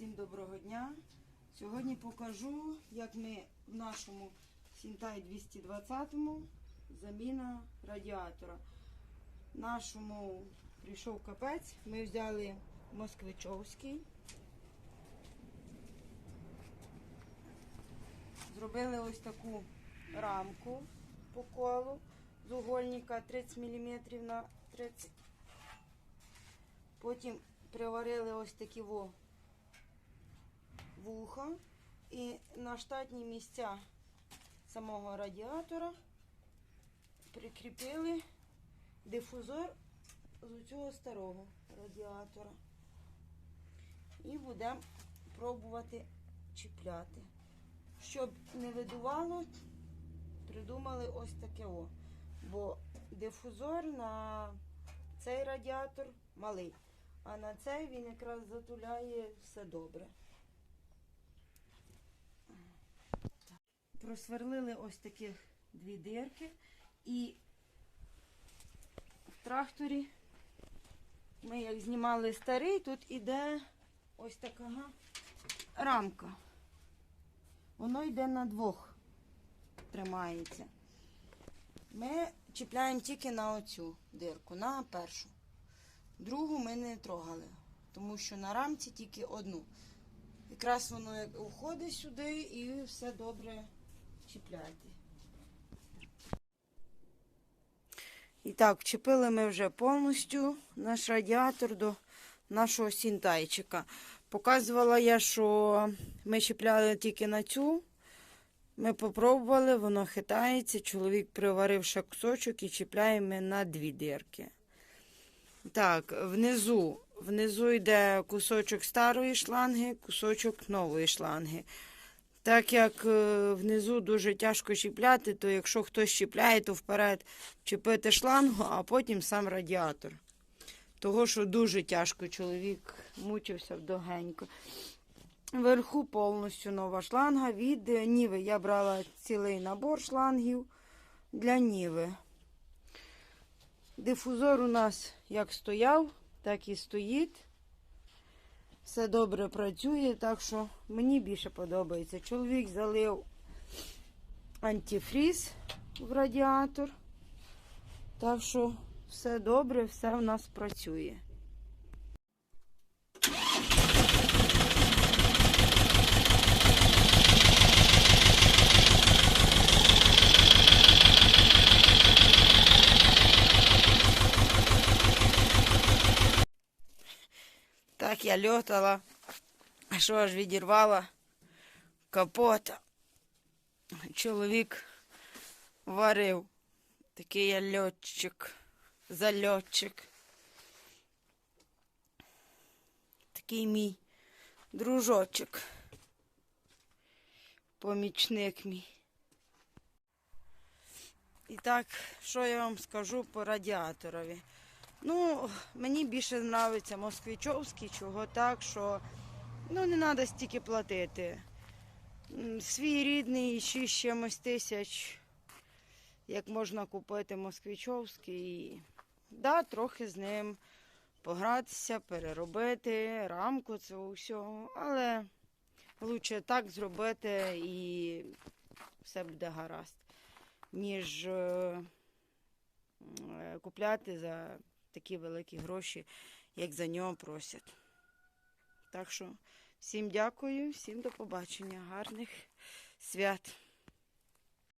Всім доброго дня. Сьогодні покажу, як ми в нашому Сінтай 220 заміна радіатора. Нашому прийшов капець. Ми взяли москвичовський. Зробили ось таку рамку по колу з угольника 30 мм на 30 Потім приварили ось такі во вуха і на штатні місця самого радіатора прикріпили дифузор з цього старого радіатора. І будемо пробувати чіпляти. Щоб не видувало, придумали ось таке о. Бо дифузор на цей радіатор малий, а на цей він якраз затуляє все добре. Просверлили ось таких дві дирки і в тракторі ми як знімали старий, тут іде ось така рамка. Воно йде на двох, тримається. Ми чіпляємо тільки на оцю дирку, на першу. Другу ми не трогали, тому що на рамці тільки одну. Якраз воно як уходить сюди і все добре чіпляти. І так, вчепили ми вже повністю наш радіатор до нашого сінтайчика. Показувала я, що ми чіпляли тільки на цю. Ми попробували, воно хитається. Чоловік приварив ще кусочок і чіпляємо на дві дирки. Так, внизу, внизу йде кусочок старої шланги, кусочок нової шланги. Так як е, внизу дуже тяжко чіпляти, то якщо хтось чіпляє, то вперед чіпити шлангу, а потім сам радіатор. Того, що дуже тяжко чоловік мучився вдогенько. Вверху повністю нова шланга від е, Ніви. Я брала цілий набор шлангів для Ніви. Дифузор у нас як стояв, так і стоїть. Все добре працює, так що мені більше подобається. Чоловік залив антифріз в радіатор. Так що все добре, все в нас працює. Так я льотала, а що аж відірвала капота. Чоловік варив. Такий я льотчик, зальотчик. Такий мій дружочок. Помічник мій. І так, що я вам скажу по радіаторові? Ну, мені більше подобається москвичовський, чого так, що ну, не треба стільки платити. Свій рідний 6 чимось тисяч, як можна купити москвичовський. Да, трохи з ним погратися, переробити, рамку цього всього, але краще так зробити і все буде гаразд, ніж е, купляти за такі великі гроші, як за нього просять. Так що всім дякую, всім до побачення, гарних свят.